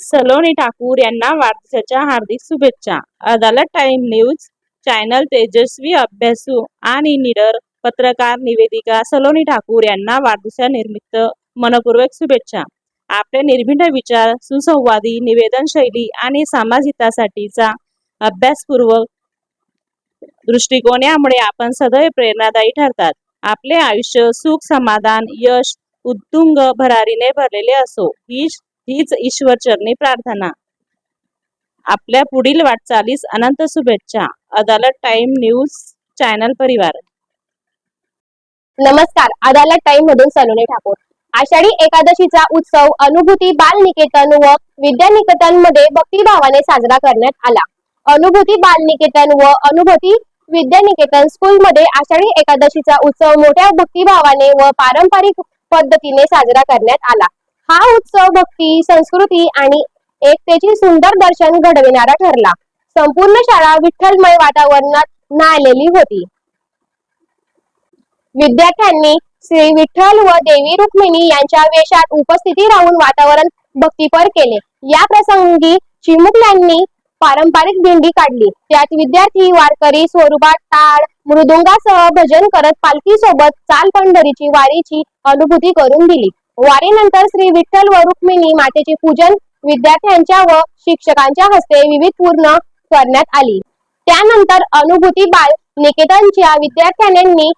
सलोनी ठाकूर यांना वाढदिवसाच्या हार्दिक शुभेच्छा. अदालत टाइम न्यूज चॅनल तेजस्वी अभ्यासू आणि निडर पत्रकार निवेदिका सलोनी ठाकूर यांना वाढदिवसानिमित्त मनपूर्वक शुभेच्छा. आपले निर्भीड विचार सुसंवादी निवेदन शैली आणि समाजहितासाठीचा अभ्यासपूर्वक दृष्टिकोन यामुळे आपण सदैव प्रेरणादायी ठरतात. आपले आयुष्य सुख समाधान यश उत्तुंग भरारीने भरलेले असो ही हीच ईश्वर चरणी प्रार्थना. आपल्या पुढील वाटचालीस अनंत शुभेच्छा. अदालत टाइम न्यूज चॅनल परिवार. नमस्कार. अदालत टाइम मधून सलोनी ठाकूर. आषाढी एकादशीचा उत्सव अनुभूती बाल निकेतन व विद्यानिकेतनमध्ये भक्तिभावाने साजरा करण्यात आला. अनुभूती बाल निकेतन व अनुभूती विद्यानिकेतन स्कूलमध्ये आषाढी एकादशीचा उत्सव मोठ्या भक्तिभावाने व पारंपरिक पद्धतीने साजरा करण्यात आला. हा उत्सव भक्ती संस्कृती आणि एकतेची सुंदर दर्शन घडविणारा ठरला. संपूर्ण शाळा विठ्ठलमय वातावरणात न्हाळलेली होती. विद्यार्थ्यांनी श्री विठ्ठल व देवी रुक्मिणी यांच्या वेशात उपस्थिती राहून वातावरण भक्तीपर केले. या प्रसंगी चिमुकल्यांनी पारंपरिक दिंडी काढली. त्यात विद्यार्थी वारकरी स्वरूपात टाळ मृदुंगासह भजन करत पालखी सोबत चाल पंढरीची वारीची अनुभूती करून दिली. वारीनंतर श्री विठ्ठल व रुक्मिणी मातेचे पूजन विद्यार्थ्यांच्या व शिक्षकांच्या हस्ते विविध पूर्ण करण्यात आली. त्यानंतर अनुभूती बाल निकेतनच्या विद्यार्थ्यांनी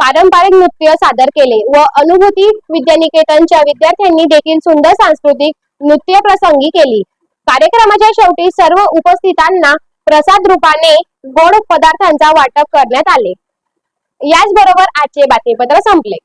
पारंपरिक नृत्य सादर केले व अनुभूती विद्यानिकेतनच्या विद्यार्थ्यांनी देखील सुंदर सांस्कृतिक नृत्य प्रसंगी केली. कार्यक्रमाच्या शेवटी सर्व उपस्थितांना प्रसाद रूपाने गोड पदार्थांचा वाटप करण्यात आले. याचबरोबर आजचे बातमीपत्र संपले.